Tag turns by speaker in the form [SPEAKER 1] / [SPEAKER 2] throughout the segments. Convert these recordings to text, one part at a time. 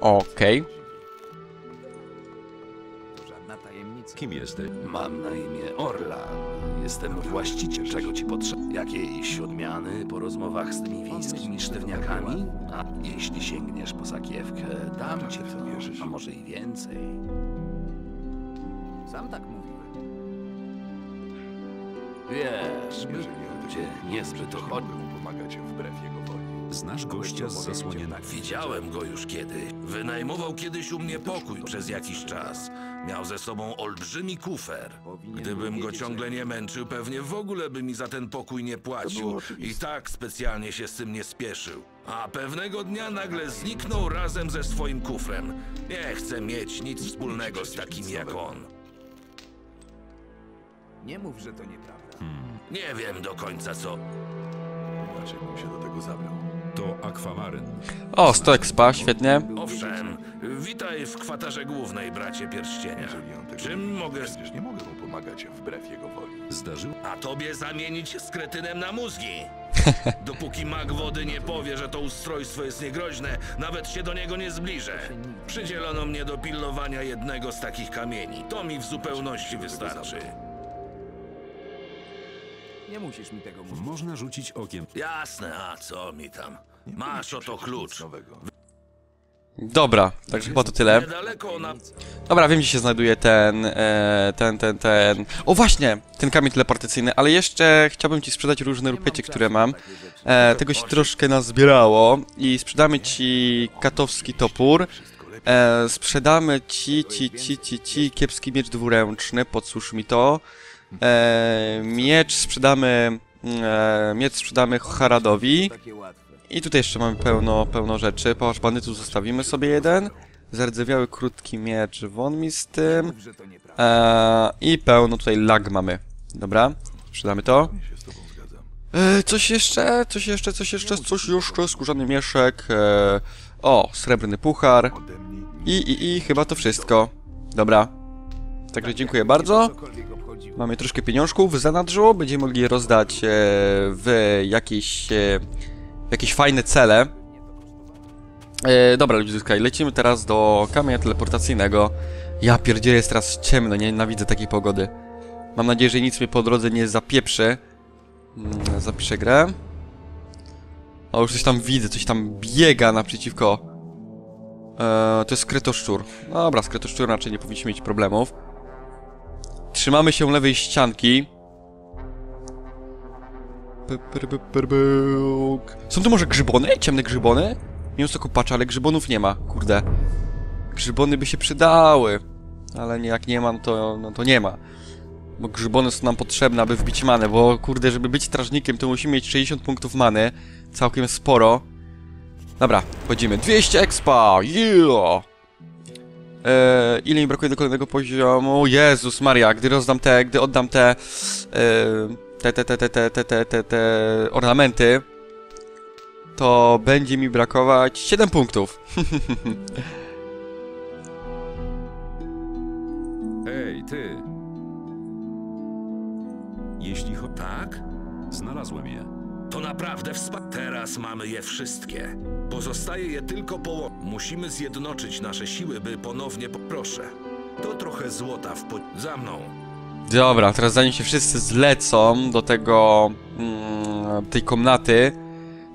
[SPEAKER 1] Okej.
[SPEAKER 2] Tajemnica.
[SPEAKER 3] Kim jesteś?
[SPEAKER 4] Mam na imię Orlan. Jestem właścicielem. Czego ci potrzeba? Jakiejś odmiany po rozmowach z tymi wiejskimi sztywniakami? A jeśli sięgniesz po sakiewkę, dam ci to, a może i więcej.
[SPEAKER 2] Sam tak mówiłem.
[SPEAKER 4] Wiesz, ludzie niezbyt ochotni.
[SPEAKER 5] pomagać wbrew jego woli.
[SPEAKER 3] Znasz gościa z zasłoniętym.
[SPEAKER 4] Widziałem go już kiedyś. Wynajmował kiedyś u mnie pokój przez jakiś czas. Miał ze sobą olbrzymi kufer. Gdybym go ciągle nie męczył, pewnie w ogóle by mi za ten pokój nie płacił. I tak specjalnie się z tym nie spieszył. A pewnego dnia nagle zniknął razem ze swoim kufrem. Nie chcę mieć nic wspólnego z takim jak on.
[SPEAKER 2] Nie mów, że to nieprawda.
[SPEAKER 4] Nie wiem do końca co.
[SPEAKER 5] Dlaczego się do tego zabrał?
[SPEAKER 3] To akwamaryn.
[SPEAKER 1] O, 100 expa, świetnie.
[SPEAKER 4] Owszem, witaj w kwaterze głównej, bracie pierścienia. Czym mogę...
[SPEAKER 5] Przecież nie mogę mu pomagać wbrew jego woli.
[SPEAKER 3] Zdarzyło
[SPEAKER 4] A tobie zamienić z kretynem na mózgi. Dopóki mag wody nie powie, że to ustrojstwo jest niegroźne, nawet się do niego nie zbliżę. Przydzielono mnie do pilnowania jednego z takich kamieni. To mi w zupełności wystarczy.
[SPEAKER 2] Nie musisz mi tego mówić.
[SPEAKER 3] Można rzucić okiem.
[SPEAKER 4] Jasne, a co mi tam? Masz oto klucz.
[SPEAKER 1] Dobra, także chyba to tyle. Dobra, wiem gdzie się znajduje ten, e, ten, ten, ten... O właśnie, ten kamień teleportacyjny, ale jeszcze chciałbym ci sprzedać różne rupiecie, które mam. E, tego się troszkę nazbierało i sprzedamy ci katowski topór. E, sprzedamy ci, ci, ci, ci, ci kiepski miecz dwuręczny, podsłusz mi to. E, miecz sprzedamy, e, miecz sprzedamy Haradowi. I tutaj jeszcze mamy pełno, pełno rzeczy. Pałac bandytów zostawimy sobie jeden. Zardzewiały krótki miecz, won mi z tym. Eee, I pełno tutaj lag mamy. Dobra, sprzedamy to. Eee, coś jeszcze, coś jeszcze, coś jeszcze, coś jeszcze, skórzany mieszek. Eee, o, srebrny puchar. I, i, i chyba to wszystko. Dobra. Także dziękuję bardzo. Mamy troszkę pieniążków w zanadrzu. Będziemy mogli rozdać e, w jakieś, e, w jakieś fajne cele. E, dobra, ludziska, lecimy teraz do kamienia teleportacyjnego. Ja pierdzielę, jest teraz ciemno, nienawidzę takiej pogody. Mam nadzieję, że nic mnie po drodze nie zapieprzy. Mm, Zapiszę grę. O, już coś tam widzę, coś tam biega naprzeciwko. E, to jest kretoszczur. Dobra, z kretoszczurem raczej nie powinniśmy mieć problemów. Trzymamy się lewej ścianki. Są tu może grzybony? Ciemne grzybony? Mięso kopacza, ale grzybonów nie ma. Kurde. Grzybony by się przydały. Ale jak nie ma, no to, no to nie ma. Bo grzybony są nam potrzebne, aby wbić manę, bo kurde, żeby być strażnikiem, to musimy mieć 60 punktów many. Całkiem sporo. Dobra, wchodzimy. 200 expa! Yeah! Eee, ile mi brakuje do kolejnego poziomu? Jezus Maria, gdy rozdam te, gdy oddam te, eee, te, te, te, te, te, te, te, te, te ornamenty, to będzie mi brakować 7 punktów.
[SPEAKER 3] Ej, ty! Jeśli cho...
[SPEAKER 4] Tak?
[SPEAKER 3] Znalazłem je.
[SPEAKER 4] To naprawdę wspaniale. Teraz mamy je wszystkie. Pozostaje je tylko połowę. Musimy zjednoczyć nasze siły, by ponownie... Po... Proszę. To trochę złota w po... Za mną.
[SPEAKER 1] Dobra, teraz zanim się wszyscy zlecą do tego, mm, tej komnaty,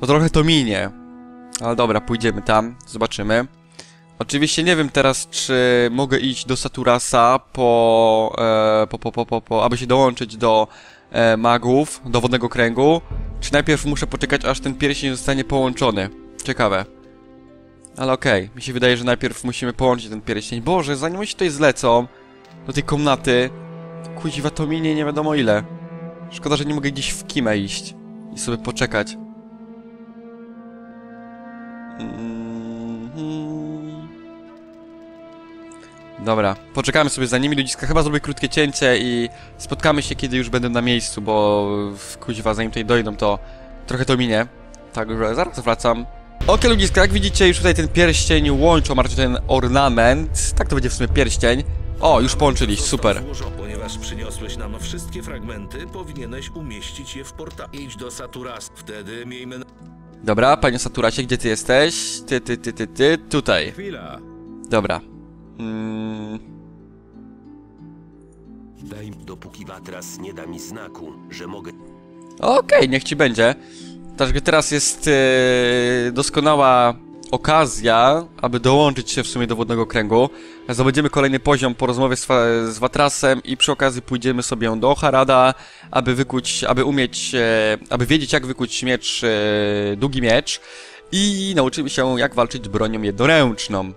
[SPEAKER 1] to trochę to minie. Ale dobra, pójdziemy tam, zobaczymy. Oczywiście nie wiem teraz, czy mogę iść do Saturasa po, e, po, po, po, po, po aby się dołączyć do e, magów, do wodnego kręgu, czy najpierw muszę poczekać, aż ten pierścień zostanie połączony. Ciekawe. Ale okej, mi się wydaje, że najpierw musimy połączyć ten pierścień. Boże, zanim się tutaj zlecą do tej komnaty, Kuźwa to minie nie wiadomo ile. Szkoda, że nie mogę gdzieś w kimę iść i sobie poczekać. Mhm. Dobra, poczekamy sobie za nimi, ludziska. Chyba zrobię krótkie cięcie i spotkamy się, kiedy już będę na miejscu, bo kuźwa, zanim tutaj dojdą, to trochę to minie. Także zaraz wracam. Ok, ludziska, jak widzicie, już tutaj ten pierścień łączą, raczej ten ornament. Tak to będzie w sumie pierścień. O, już połączyliście, super.
[SPEAKER 4] Ponieważ przyniosłeś nam wszystkie fragmenty, powinieneś umieścić je w portalu. Idź do Saturas. Wtedy miejmy... na-
[SPEAKER 1] Dobra, panie Saturacie, gdzie ty jesteś? Ty, ty, ty, ty, ty, tutaj.
[SPEAKER 3] Chwila.
[SPEAKER 1] Dobra. Mm,
[SPEAKER 6] Daj, dopóki Watras nie da mi znaku, że mogę...
[SPEAKER 1] Okej, niech ci będzie. Także teraz jest e, doskonała okazja, aby dołączyć się w sumie do wodnego kręgu. Zdobędziemy kolejny poziom po rozmowie z, z Watrasem i przy okazji pójdziemy sobie do Harada, aby wykuć, aby umieć, e, aby wiedzieć jak wykuć miecz, e, długi miecz i nauczymy się jak walczyć bronią jednoręczną.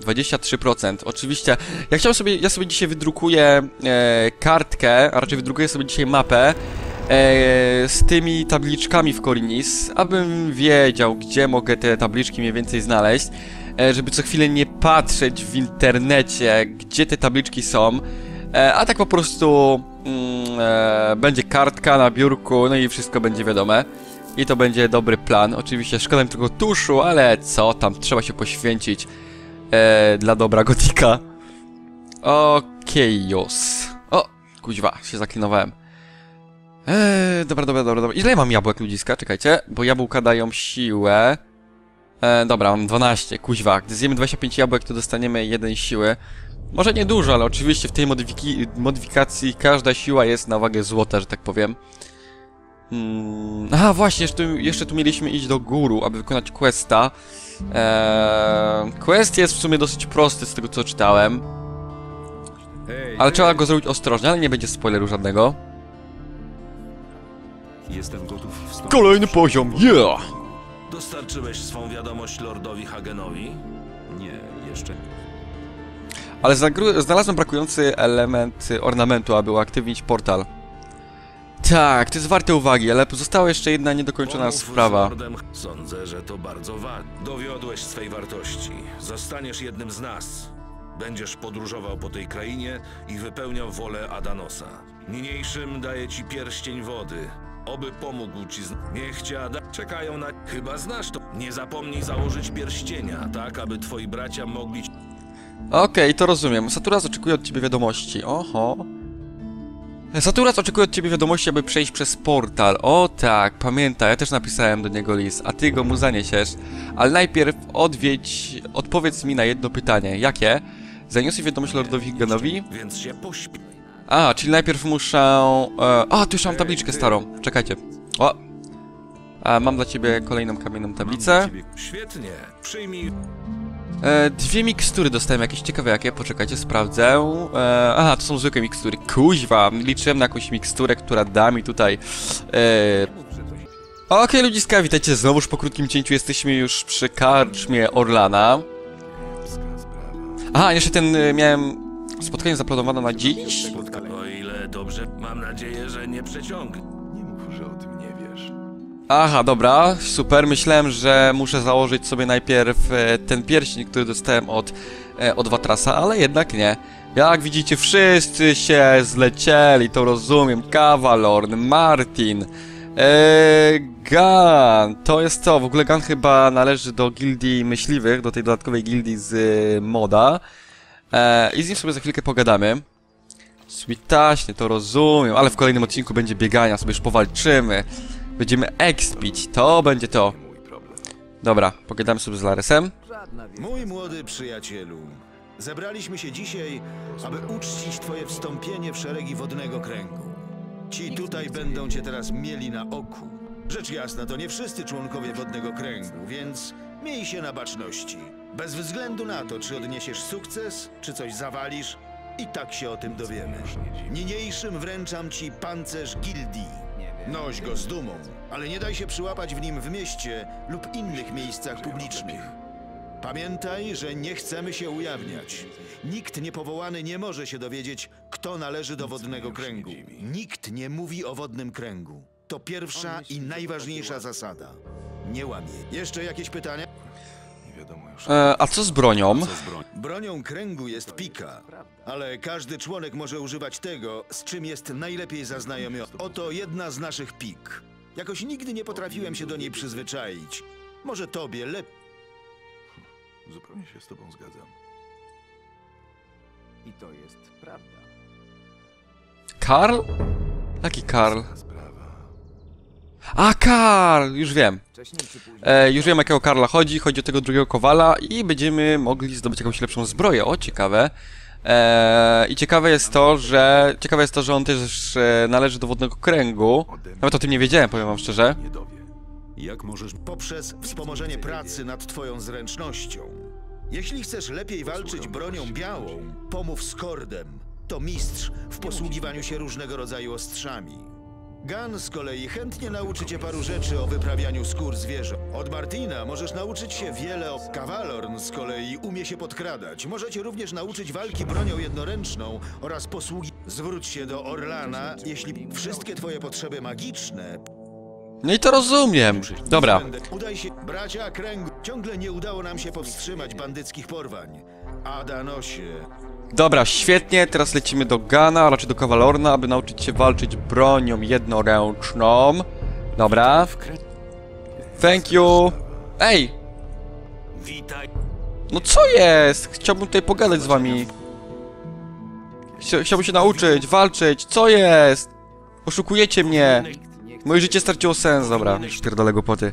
[SPEAKER 1] 23%. Oczywiście, ja chciałem sobie, ja sobie dzisiaj wydrukuję e, kartkę, a raczej wydrukuję sobie dzisiaj mapę e, z tymi tabliczkami w Korinis, abym wiedział, gdzie mogę te tabliczki mniej więcej znaleźć, e, żeby co chwilę nie patrzeć w internecie, gdzie te tabliczki są, e, a tak po prostu mm, e, będzie kartka na biurku, no i wszystko będzie wiadome. I to będzie dobry plan. Oczywiście szkoda mi tylko tuszu, ale co tam, trzeba się poświęcić e, dla dobra gotika. Okej, już. O, kuźwa, się zaklinowałem. Eee, dobra, dobra, dobra, dobra. Ile mam jabłek ludziska? Czekajcie, bo jabłka dają siłę. E, dobra, mam 12, kuźwa. Gdy zjemy 25 jabłek, to dostaniemy jeden siły. Może nie dużo, ale oczywiście w tej modyfikacji każda siła jest na wagę złota, że tak powiem. Hmm. Aha, właśnie, jeszcze, tu- jeszcze tu mieliśmy iść do góru, aby wykonać questa. Eee, quest jest w sumie dosyć prosty z tego co czytałem, ale trzeba go zrobić ostrożnie, ale nie będzie spoileru żadnego.
[SPEAKER 3] Jestem gotów wstąpić.
[SPEAKER 1] Kolejny poziom, yeah!
[SPEAKER 4] Dostarczyłeś swą wiadomość lordowi Hagenowi?
[SPEAKER 3] Nie, jeszcze.
[SPEAKER 1] Ale znalazłem brakujący element ornamentu, aby uaktywnić portal. Tak, to jest warte uwagi, ale pozostała jeszcze jedna niedokończona
[SPEAKER 4] Pomów z
[SPEAKER 1] sprawa.
[SPEAKER 4] Lordem. Sądzę, że to bardzo ważne. Dowiodłeś swej wartości. Zostaniesz jednym z nas. Będziesz podróżował po tej krainie i wypełniał wolę Adanosa. Niniejszym daję ci pierścień wody. Oby pomógł ci z... Niech cię Ada... Czekają na... Chyba znasz to. Nie zapomnij założyć pierścienia, tak aby twoi bracia mogli...
[SPEAKER 1] Okej, to rozumiem. Saturas oczekuje od ciebie wiadomości. Oho. Saturas oczekuje od ciebie wiadomości, aby przejść przez portal. O tak, pamiętaj, ja też napisałem do niego list, a ty go mu zaniesiesz. Ale najpierw odwiedź, odpowiedz mi na jedno pytanie. Jakie? Zaniosłeś wiadomość Lordowi Ganowi?
[SPEAKER 4] Więc się pośpi.
[SPEAKER 1] A, czyli najpierw muszę... E, a, tu już mam tabliczkę starą. Czekajcie. O! A, mam dla ciebie kolejną kamienną tablicę.
[SPEAKER 4] Świetnie. Przyjmij
[SPEAKER 1] E, dwie mikstury dostałem, jakieś ciekawe jakie, poczekajcie, sprawdzę. E, aha, to są zwykłe mikstury. Kuźwa, liczyłem na jakąś miksturę, która da mi tutaj... E... Okej, ludziska, witajcie znowuż po krótkim cięciu, jesteśmy już przy karczmie Orlana. Aha, jeszcze ten, miałem spotkanie zaplanowane na dziś?
[SPEAKER 4] Mam nadzieję, że nie przeciągnie.
[SPEAKER 5] Nie mów, że o tym nie wiesz.
[SPEAKER 1] Aha, dobra, super. Myślałem, że muszę założyć sobie najpierw e, ten pierścień, który dostałem od, e, od Watrasa, ale jednak nie. Jak widzicie, wszyscy się zlecieli, to rozumiem. Kavalorn, Martin, e, Gan. To jest co? W ogóle Gan chyba należy do gildii myśliwych, do tej dodatkowej gildii z moda. I z nim sobie za chwilkę pogadamy. Switaśnie, to rozumiem, ale w kolejnym odcinku będzie biegania, sobie już powalczymy. Będziemy expić, to będzie to. Dobra, pogadamy sobie z Laresem.
[SPEAKER 7] Mój młody przyjacielu, zebraliśmy się dzisiaj, aby uczcić twoje wstąpienie w szeregi wodnego kręgu. Ci tutaj będą cię teraz mieli na oku. Rzecz jasna, to nie wszyscy członkowie wodnego kręgu, więc miej się na baczności. Bez względu na to, czy odniesiesz sukces, czy coś zawalisz, i tak się o tym dowiemy. Niniejszym wręczam ci pancerz gildii. Noś go z dumą, ale nie daj się przyłapać w nim w mieście lub innych miejscach publicznych. Pamiętaj, że nie chcemy się ujawniać. Nikt niepowołany nie może się dowiedzieć, kto należy do wodnego kręgu. Nikt nie mówi o wodnym kręgu. To pierwsza i najważniejsza zasada. Nie łamie. Jeszcze jakieś pytania?
[SPEAKER 5] Już.
[SPEAKER 1] E, a co z bronią?
[SPEAKER 3] Co z broń?
[SPEAKER 7] Bronią kręgu jest pika, ale każdy członek może używać tego, z czym jest najlepiej zaznajomiony. Oto jedna z naszych pik. Jakoś nigdy nie potrafiłem się do niej przyzwyczaić. Może tobie lepiej.
[SPEAKER 5] Zupełnie się z tobą zgadzam.
[SPEAKER 2] I to jest prawda.
[SPEAKER 1] Karl? Jaki Karl? A, Karl! Już wiem. E, już wiem, jakiego Karla chodzi. Chodzi o tego drugiego kowala i będziemy mogli zdobyć jakąś lepszą zbroję. O, ciekawe. E, I ciekawe jest to, że ciekawe jest to, że on też e, należy do wodnego kręgu. Nawet o tym nie wiedziałem, powiem wam szczerze.
[SPEAKER 3] Jak możesz...
[SPEAKER 7] poprzez wspomożenie pracy nad twoją zręcznością. Jeśli chcesz lepiej walczyć bronią białą, pomów z Kordem. To mistrz w posługiwaniu się różnego rodzaju ostrzami. Gan z kolei chętnie nauczy cię paru rzeczy o wyprawianiu skór zwierząt. Od Martina możesz nauczyć się wiele o... Kawalorn z kolei umie się podkradać. Może cię również nauczyć walki bronią jednoręczną oraz posługi... Zwróć się do Orlana, jeśli wszystkie twoje potrzeby magiczne
[SPEAKER 1] No i to rozumiem. Dobra.
[SPEAKER 7] Udaj się, bracia kręgu. Ciągle nie udało nam się powstrzymać bandyckich porwań. Adanosie,
[SPEAKER 1] Dobra, świetnie. Teraz lecimy do Gana, a raczej do Kawalorna, aby nauczyć się walczyć bronią jednoręczną. Dobra. Thank you. Ej,
[SPEAKER 6] Witaj.
[SPEAKER 1] no co jest? Chciałbym tutaj pogadać z wami. Chcia- Chciałbym się nauczyć, walczyć. Co jest? Oszukujecie mnie. Moje życie straciło sens, dobra, pierdolę głupoty.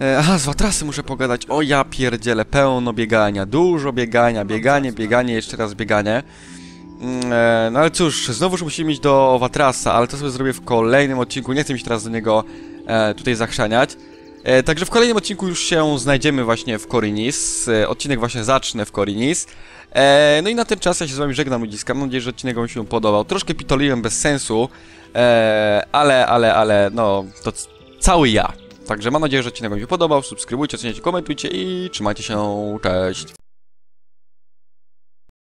[SPEAKER 1] E, aha, z Watrasy muszę pogadać. O ja pierdzielę, pełno biegania, dużo biegania, bieganie, bieganie, jeszcze raz bieganie. Mm, E, no ale cóż, znowuż musimy iść do Watrasa, ale to sobie zrobię w kolejnym odcinku, nie chcę mi się teraz do niego e, tutaj zachrzaniać. E, także w kolejnym odcinku już się znajdziemy właśnie w Korinis. E, odcinek właśnie zacznę w Korinis. E, no i na ten czas ja się z wami żegnam ludziska. Mam nadzieję, że odcinek wam się podobał. Troszkę pitoliłem bez sensu, ale, ale, ale, no, to cały ja. Także mam nadzieję, że odcinek wam się podobał. Subskrybujcie, oceniajcie, komentujcie i trzymajcie się. Cześć.